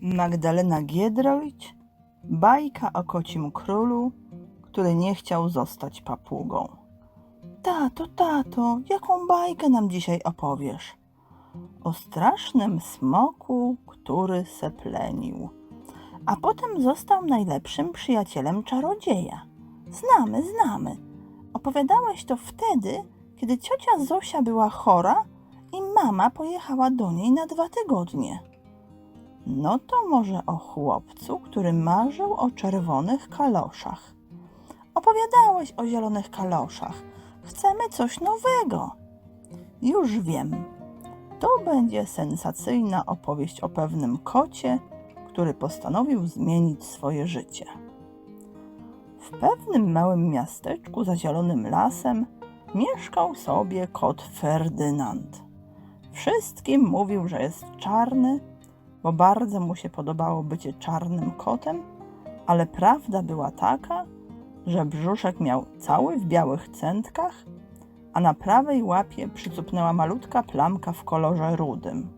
Magdalena Giedroyć Bajka o kocim królu, który nie chciał zostać papugą. Tato, tato, jaką bajkę nam dzisiaj opowiesz? O strasznym smoku, który seplenił, a potem został najlepszym przyjacielem czarodzieja. Znamy, znamy. Opowiadałeś to wtedy, kiedy ciocia Zosia była chora i mama pojechała do niej na dwa tygodnie. No to może o chłopcu, który marzył o czerwonych kaloszach. Opowiadałeś o zielonych kaloszach. Chcemy coś nowego. Już wiem. To będzie sensacyjna opowieść o pewnym kocie, który postanowił zmienić swoje życie. W pewnym małym miasteczku za zielonym lasem mieszkał sobie kot Ferdynand. Wszystkim mówił, że jest czarny, bo bardzo mu się podobało bycie czarnym kotem, ale prawda była taka, że brzuszek miał cały w białych centkach, a na prawej łapie przycupnęła malutka plamka w kolorze rudym.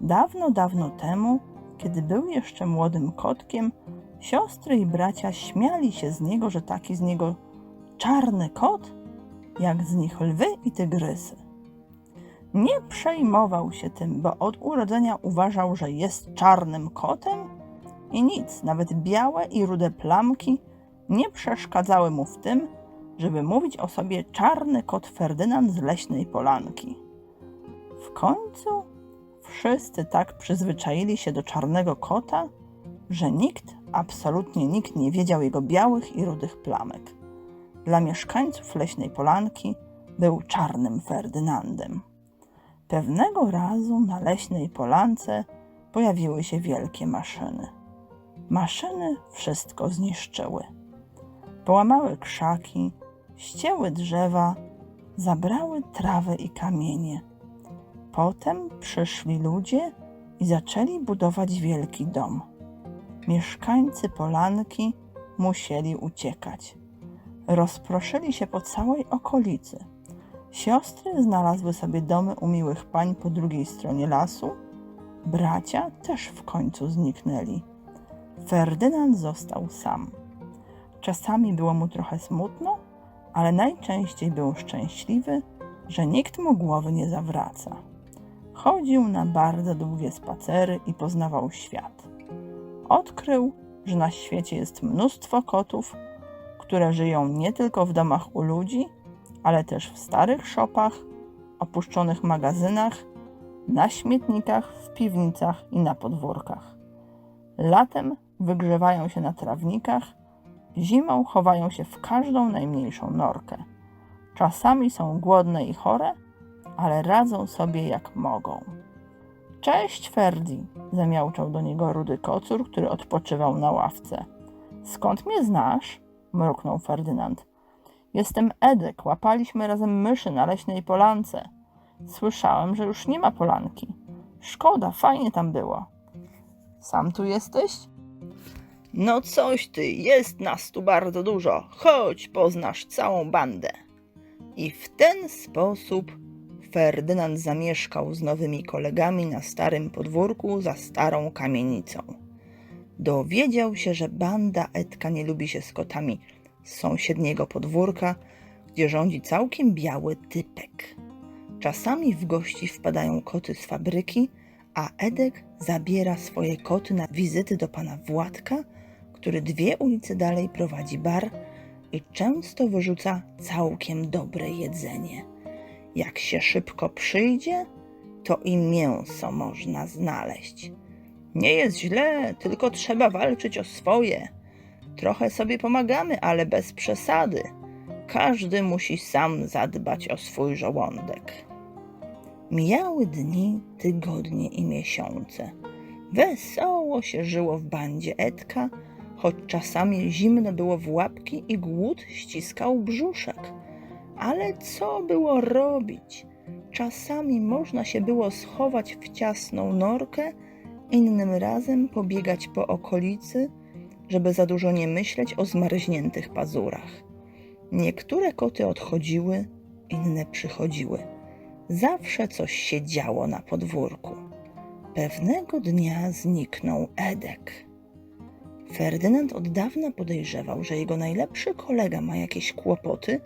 Dawno, dawno temu, kiedy był jeszcze młodym kotkiem, siostry i bracia śmiali się z niego, że taki z niego czarny kot, jak z nich lwy i tygrysy. Nie przejmował się tym, bo od urodzenia uważał, że jest czarnym kotem i nic, nawet białe i rude plamki nie przeszkadzały mu w tym, żeby mówić o sobie czarny kot Ferdynand z leśnej polanki. W końcu wszyscy tak przyzwyczaili się do czarnego kota, że nikt, absolutnie nikt nie wiedział jego białych i rudych plamek. Dla mieszkańców leśnej polanki był czarnym Ferdynandem. Pewnego razu na leśnej polance pojawiły się wielkie maszyny. Maszyny wszystko zniszczyły. Połamały krzaki, ścięły drzewa, zabrały trawę i kamienie. Potem przyszli ludzie i zaczęli budować wielki dom. Mieszkańcy polanki musieli uciekać. Rozproszyli się po całej okolicy. Siostry znalazły sobie domy u miłych pań po drugiej stronie lasu. Bracia też w końcu zniknęli. Ferdynand został sam. Czasami było mu trochę smutno, ale najczęściej był szczęśliwy, że nikt mu głowy nie zawraca. Chodził na bardzo długie spacery i poznawał świat. Odkrył, że na świecie jest mnóstwo kotów, które żyją nie tylko w domach u ludzi, ale też w starych szopach, opuszczonych magazynach, na śmietnikach, w piwnicach i na podwórkach. Latem wygrzewają się na trawnikach, zimą chowają się w każdą najmniejszą norkę. Czasami są głodne i chore, ale radzą sobie jak mogą. Cześć, Ferdi, zamiałczał do niego rudy kocur, który odpoczywał na ławce. Skąd mnie znasz? mruknął Ferdynand. Jestem Edek, łapaliśmy razem myszy na leśnej polance. Słyszałem, że już nie ma polanki. Szkoda, fajnie tam było. Sam tu jesteś? No coś ty, jest nas tu bardzo dużo. Chodź, poznasz całą bandę. I w ten sposób Ferdynand zamieszkał z nowymi kolegami na starym podwórku za starą kamienicą. Dowiedział się, że banda Edka nie lubi się z kotami z sąsiedniego podwórka, gdzie rządzi całkiem biały typek. Czasami w gości wpadają koty z fabryki, a Edek zabiera swoje koty na wizyty do pana Władka, który dwie ulice dalej prowadzi bar i często wyrzuca całkiem dobre jedzenie. Jak się szybko przyjdzie, to i mięso można znaleźć. Nie jest źle, tylko trzeba walczyć o swoje. Trochę sobie pomagamy, ale bez przesady. Każdy musi sam zadbać o swój żołądek. Mijały dni, tygodnie i miesiące. Wesoło się żyło w bandzie Edka, choć czasami zimno było w łapki i głód ściskał brzuszek. Ale co było robić? Czasami można się było schować w ciasną norkę, innym razem pobiegać po okolicy, żeby za dużo nie myśleć o zmarzniętych pazurach. Niektóre koty odchodziły, inne przychodziły. Zawsze coś się działo na podwórku. Pewnego dnia zniknął Edek. Ferdynand od dawna podejrzewał, że jego najlepszy kolega ma jakieś kłopoty,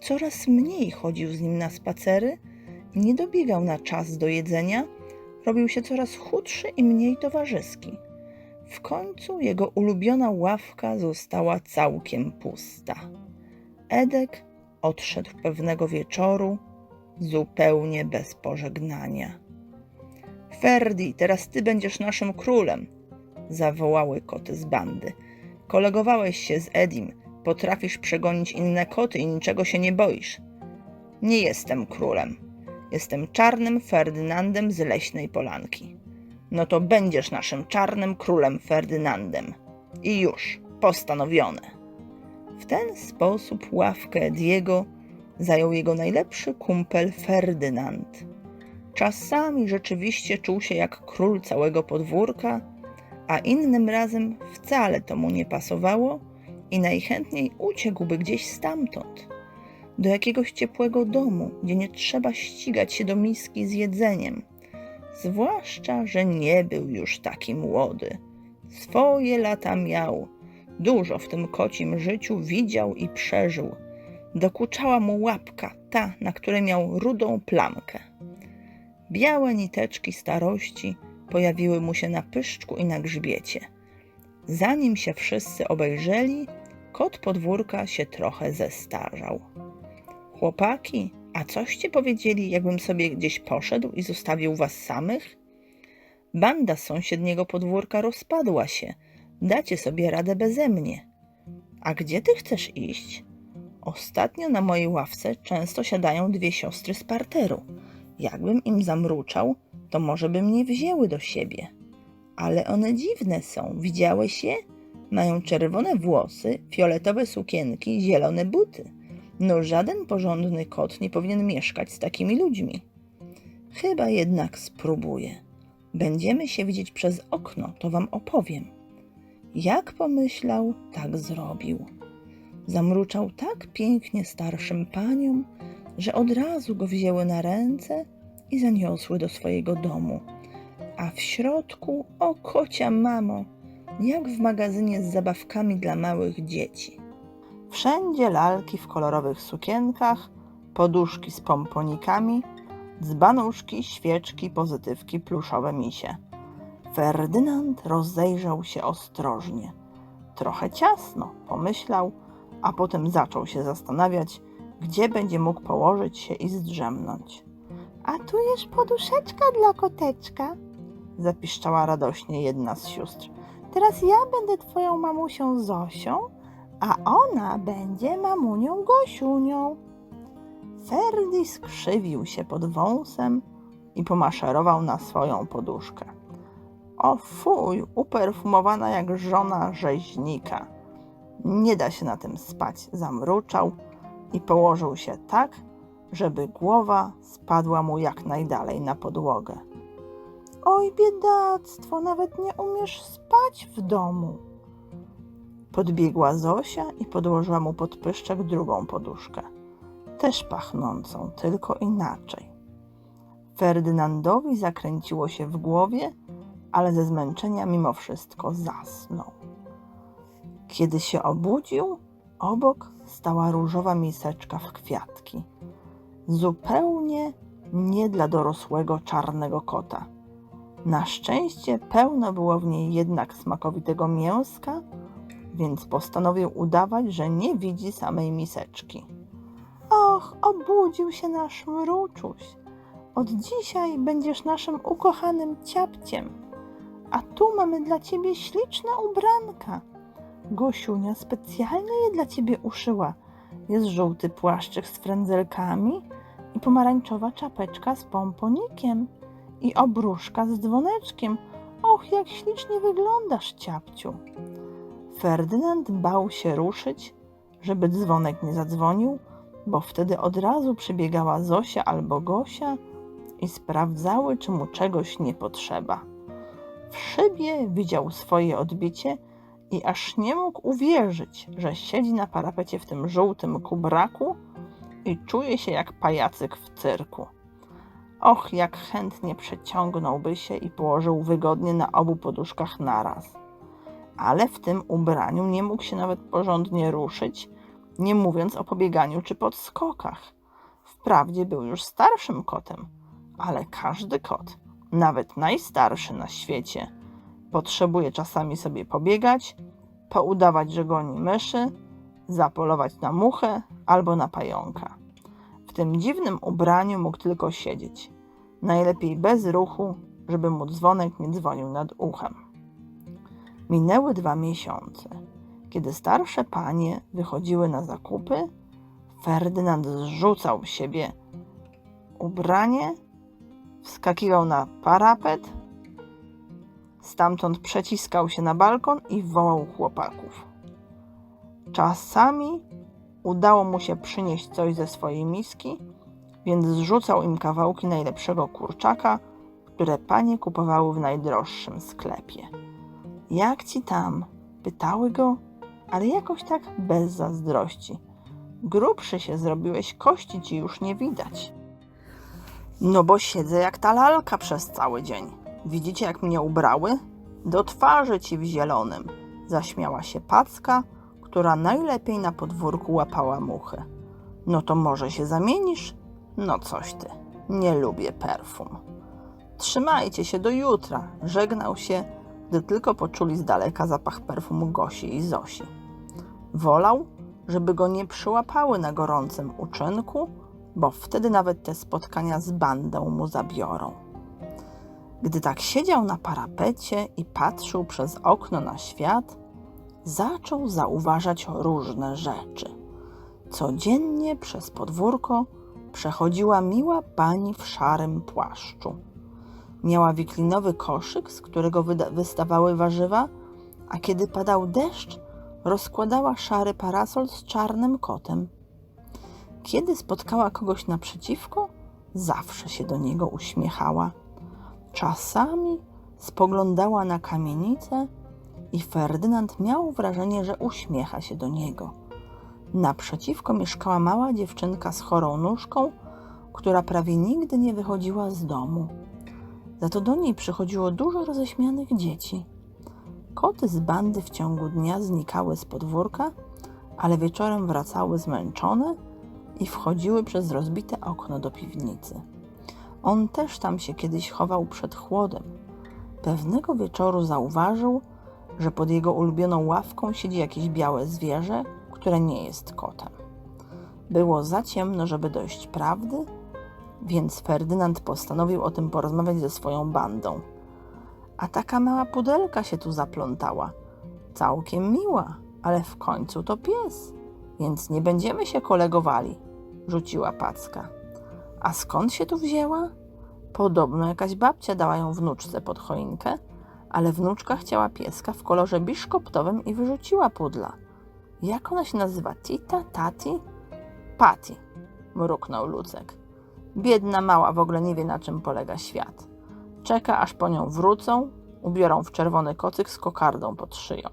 coraz mniej chodził z nim na spacery, nie dobiegał na czas do jedzenia, robił się coraz chudszy i mniej towarzyski. W końcu jego ulubiona ławka została całkiem pusta. Edek odszedł pewnego wieczoru zupełnie bez pożegnania. Ferdi, teraz ty będziesz naszym królem, zawołały koty z bandy. Kolegowałeś się z Edim, potrafisz przegonić inne koty i niczego się nie boisz. Nie jestem królem. Jestem czarnym Ferdynandem z leśnej polanki. No to będziesz naszym czarnym królem Ferdynandem. I już, postanowione. W ten sposób ławkę Ediego zajął jego najlepszy kumpel Ferdynand. Czasami rzeczywiście czuł się jak król całego podwórka, a innym razem wcale to mu nie pasowało i najchętniej uciekłby gdzieś stamtąd, do jakiegoś ciepłego domu, gdzie nie trzeba ścigać się do miski z jedzeniem. Zwłaszcza, że nie był już taki młody. Swoje lata miał, dużo w tym kocim życiu widział i przeżył. Dokuczała mu łapka, ta, na której miał rudą plamkę. Białe niteczki starości pojawiły mu się na pyszczku i na grzbiecie. Zanim się wszyscy obejrzeli, kot podwórka się trochę zestarzał. Chłopaki, a coście powiedzieli, jakbym sobie gdzieś poszedł i zostawił was samych? Banda z sąsiedniego podwórka rozpadła się. Dacie sobie radę beze mnie. A gdzie ty chcesz iść? Ostatnio na mojej ławce często siadają dwie siostry z parteru. Jakbym im zamruczał, to może by mnie wzięły do siebie. Ale one dziwne są, widziałeś je? Mają czerwone włosy, fioletowe sukienki, zielone buty. No żaden porządny kot nie powinien mieszkać z takimi ludźmi. Chyba jednak spróbuję. Będziemy się widzieć przez okno, to wam opowiem. Jak pomyślał, tak zrobił. Zamruczał tak pięknie starszym paniom, że od razu go wzięły na ręce i zaniosły do swojego domu. A w środku, o kocia mamo, jak w magazynie z zabawkami dla małych dzieci. Wszędzie lalki w kolorowych sukienkach, poduszki z pomponikami, dzbanuszki, świeczki, pozytywki, pluszowe misie. Ferdynand rozejrzał się ostrożnie. Trochę ciasno, pomyślał, a potem zaczął się zastanawiać, gdzie będzie mógł położyć się i zdrzemnąć. A tu jest poduszeczka dla koteczka, zapiszczała radośnie jedna z sióstr. Teraz ja będę twoją mamusią Zosią, a ona będzie mamunią Gosiunią. Ferdi skrzywił się pod wąsem i pomaszerował na swoją poduszkę. O fuj, uperfumowana jak żona rzeźnika. Nie da się na tym spać, zamruczał i położył się tak, żeby głowa spadła mu jak najdalej na podłogę. Oj, biedactwo, nawet nie umiesz spać w domu. Podbiegła Zosia i podłożyła mu pod pyszczek drugą poduszkę, też pachnącą, tylko inaczej. Ferdynandowi zakręciło się w głowie, ale ze zmęczenia mimo wszystko zasnął. Kiedy się obudził, obok stała różowa miseczka w kwiatki. Zupełnie nie dla dorosłego czarnego kota. Na szczęście pełno było w niej jednak smakowitego mięska, więc postanowił udawać, że nie widzi samej miseczki. Och, obudził się nasz mruczuś. Od dzisiaj będziesz naszym ukochanym ciapciem. A tu mamy dla ciebie śliczne ubranka. Gosiunia specjalnie je dla ciebie uszyła. Jest żółty płaszczyk z frędzelkami i pomarańczowa czapeczka z pomponikiem i obruszka z dzwoneczkiem. Och, jak ślicznie wyglądasz, ciapciu. Ferdynand bał się ruszyć, żeby dzwonek nie zadzwonił, bo wtedy od razu przybiegała Zosia albo Gosia i sprawdzały, czy mu czegoś nie potrzeba. W szybie widział swoje odbicie i aż nie mógł uwierzyć, że siedzi na parapecie w tym żółtym kubraku i czuje się jak pajacyk w cyrku. Och, jak chętnie przeciągnąłby się i położył wygodnie na obu poduszkach naraz. Ale w tym ubraniu nie mógł się nawet porządnie ruszyć, nie mówiąc o pobieganiu czy podskokach. Wprawdzie był już starszym kotem, ale każdy kot, nawet najstarszy na świecie, potrzebuje czasami sobie pobiegać, poudawać, że goni myszy, zapolować na muchę albo na pająka. W tym dziwnym ubraniu mógł tylko siedzieć, najlepiej bez ruchu, żeby mu dzwonek nie dzwonił nad uchem. Minęły dwa miesiące. Kiedy starsze panie wychodziły na zakupy, Ferdynand zrzucał z siebie ubranie, wskakiwał na parapet, stamtąd przeciskał się na balkon i wołał chłopaków. Czasami udało mu się przynieść coś ze swojej miski, więc zrzucał im kawałki najlepszego kurczaka, które panie kupowały w najdroższym sklepie. Jak ci tam? Pytały go, ale jakoś tak bez zazdrości. Grubszy się zrobiłeś, kości ci już nie widać. No bo siedzę jak ta lalka przez cały dzień. Widzicie, jak mnie ubrały? Do twarzy ci w zielonym. Zaśmiała się Packa, która najlepiej na podwórku łapała muchy. No to może się zamienisz? No coś ty. Nie lubię perfum. Trzymajcie się do jutra, żegnał się, gdy tylko poczuli z daleka zapach perfumu Gosi i Zosi. Wolał, żeby go nie przyłapały na gorącym uczynku, bo wtedy nawet te spotkania z bandą mu zabiorą. Gdy tak siedział na parapecie i patrzył przez okno na świat, zaczął zauważać różne rzeczy. Codziennie przez podwórko przechodziła miła pani w szarym płaszczu. Miała wiklinowy koszyk, z którego wystawały warzywa, a kiedy padał deszcz, rozkładała szary parasol z czarnym kotem. Kiedy spotkała kogoś naprzeciwko, zawsze się do niego uśmiechała. Czasami spoglądała na kamienicę i Ferdynand miał wrażenie, że uśmiecha się do niego. Naprzeciwko mieszkała mała dziewczynka z chorą nóżką, która prawie nigdy nie wychodziła z domu. Za to do niej przychodziło dużo roześmianych dzieci. Koty z bandy w ciągu dnia znikały z podwórka, ale wieczorem wracały zmęczone i wchodziły przez rozbite okno do piwnicy. On też tam się kiedyś chował przed chłodem. Pewnego wieczoru zauważył, że pod jego ulubioną ławką siedzi jakieś białe zwierzę, które nie jest kotem. Było za ciemno, żeby dojść prawdy, więc Ferdynand postanowił o tym porozmawiać ze swoją bandą. A taka mała pudelka się tu zaplątała. Całkiem miła, ale w końcu to pies, więc nie będziemy się kolegowali, rzuciła Packa. A skąd się tu wzięła? Podobno jakaś babcia dała ją wnuczce pod choinkę, ale wnuczka chciała pieska w kolorze biszkoptowym i wyrzuciła pudla. Jak ona się nazywa? Tita? Tati? Pati, mruknął Lucek. Biedna mała w ogóle nie wie, na czym polega świat. Czeka, aż po nią wrócą, ubiorą w czerwony kocyk z kokardą pod szyją.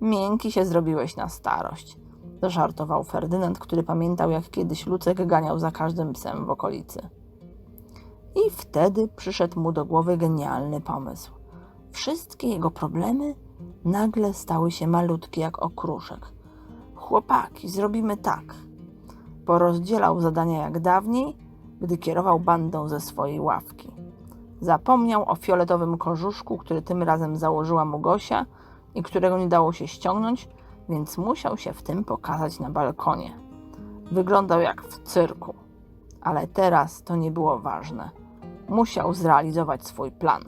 Miękki się zrobiłeś na starość, zażartował Ferdynand, który pamiętał, jak kiedyś Lucek ganiał za każdym psem w okolicy. I wtedy przyszedł mu do głowy genialny pomysł. Wszystkie jego problemy nagle stały się malutkie jak okruszek. Chłopaki, zrobimy tak. Porozdzielał zadania jak dawniej, gdy kierował bandą ze swojej ławki. Zapomniał o fioletowym korzuszku, który tym razem założyła mu Gosia i którego nie dało się ściągnąć, więc musiał się w tym pokazać na balkonie. Wyglądał jak w cyrku, ale teraz to nie było ważne. Musiał zrealizować swój plan.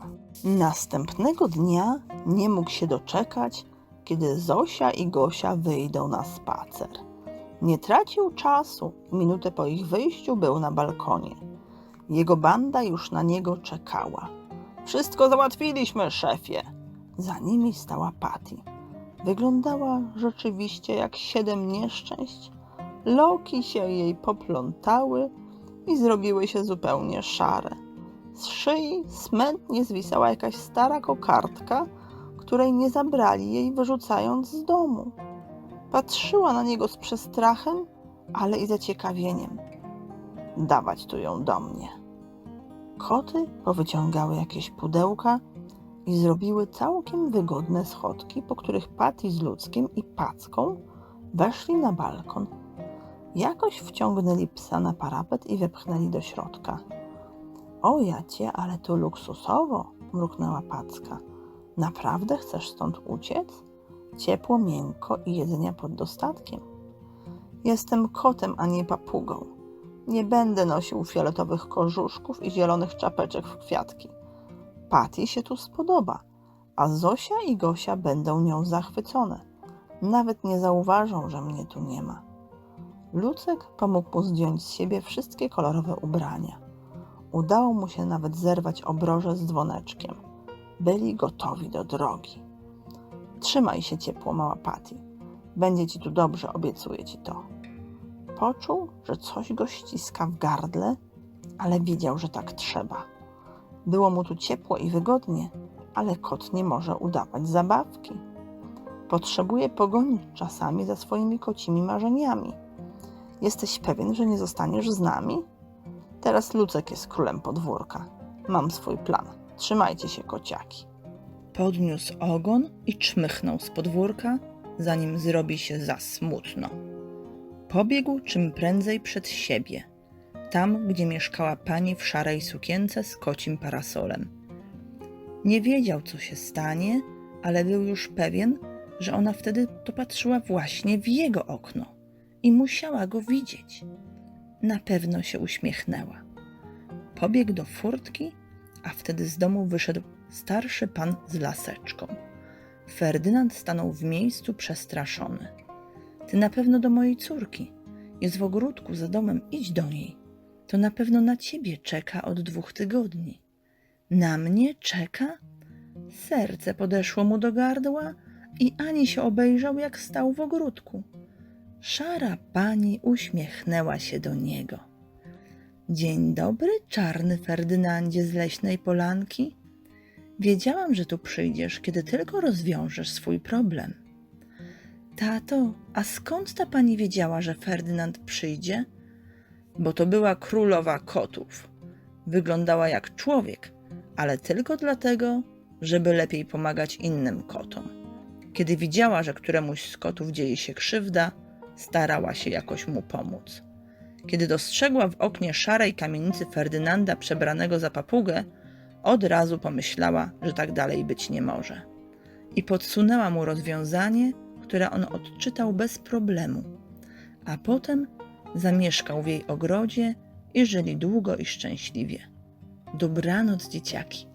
Następnego dnia nie mógł się doczekać, kiedy Zosia i Gosia wyjdą na spacer. Nie tracił czasu. Minutę po ich wyjściu był na balkonie. Jego banda już na niego czekała. Wszystko załatwiliśmy, szefie. Za nimi stała Patty. Wyglądała rzeczywiście jak siedem nieszczęść. Loki się jej poplątały i zrobiły się zupełnie szare. Z szyi smętnie zwisała jakaś stara kokardka, której nie zabrali jej wyrzucając z domu. Patrzyła na niego z przestrachem, ale i zaciekawieniem. Dawać tu ją do mnie. Koty powyciągały jakieś pudełka i zrobiły całkiem wygodne schodki, po których Patty z Ludzkiem i Packą weszli na balkon. Jakoś wciągnęli psa na parapet i wepchnęli do środka. O jacie, ale tu luksusowo, mruknęła Packa. Naprawdę chcesz stąd uciec? Ciepło, miękko i jedzenia pod dostatkiem. Jestem kotem, a nie papugą. Nie będę nosił fioletowych kożuszków i zielonych czapeczek w kwiatki. Patty się tu spodoba, a Zosia i Gosia będą nią zachwycone. Nawet nie zauważą, że mnie tu nie ma. Lucek pomógł mu zdjąć z siebie wszystkie kolorowe ubrania. Udało mu się nawet zerwać obroże z dzwoneczkiem. Byli gotowi do drogi. Trzymaj się ciepło, mała Patty. Będzie ci tu dobrze, obiecuję ci to. Poczuł, że coś go ściska w gardle, ale wiedział, że tak trzeba. Było mu tu ciepło i wygodnie, ale kot nie może udawać zabawki. Potrzebuje pogonić czasami za swoimi kocimi marzeniami. Jesteś pewien, że nie zostaniesz z nami? Teraz Lucek jest królem podwórka. Mam swój plan. Trzymajcie się, kociaki. Podniósł ogon i czmychnął z podwórka, zanim zrobi się za smutno. Pobiegł czym prędzej przed siebie, tam, gdzie mieszkała pani w szarej sukience z kocim parasolem. Nie wiedział, co się stanie, ale był już pewien, że ona wtedy to patrzyła właśnie w jego okno i musiała go widzieć. Na pewno się uśmiechnęła. Pobiegł do furtki, a wtedy z domu wyszedł starszy pan z laseczką. Ferdynand stanął w miejscu przestraszony. Ty na pewno do mojej córki. Jest w ogródku za domem, idź do niej. To na pewno na ciebie czeka od dwóch tygodni. Na mnie czeka? Serce podeszło mu do gardła i ani się obejrzał, jak stał w ogródku. Szara pani uśmiechnęła się do niego. Dzień dobry, czarny Ferdynandzie z leśnej polanki. Wiedziałam, że tu przyjdziesz, kiedy tylko rozwiążesz swój problem. Tato, a skąd ta pani wiedziała, że Ferdynand przyjdzie? Bo to była królowa kotów. Wyglądała jak człowiek, ale tylko dlatego, żeby lepiej pomagać innym kotom. Kiedy widziała, że któremuś z kotów dzieje się krzywda, starała się jakoś mu pomóc. Kiedy dostrzegła w oknie szarej kamienicy Ferdynanda przebranego za papugę, od razu pomyślała, że tak dalej być nie może. I podsunęła mu rozwiązanie, które on odczytał bez problemu. A potem zamieszkał w jej ogrodzie i żyli długo i szczęśliwie. Dobranoc, dzieciaki.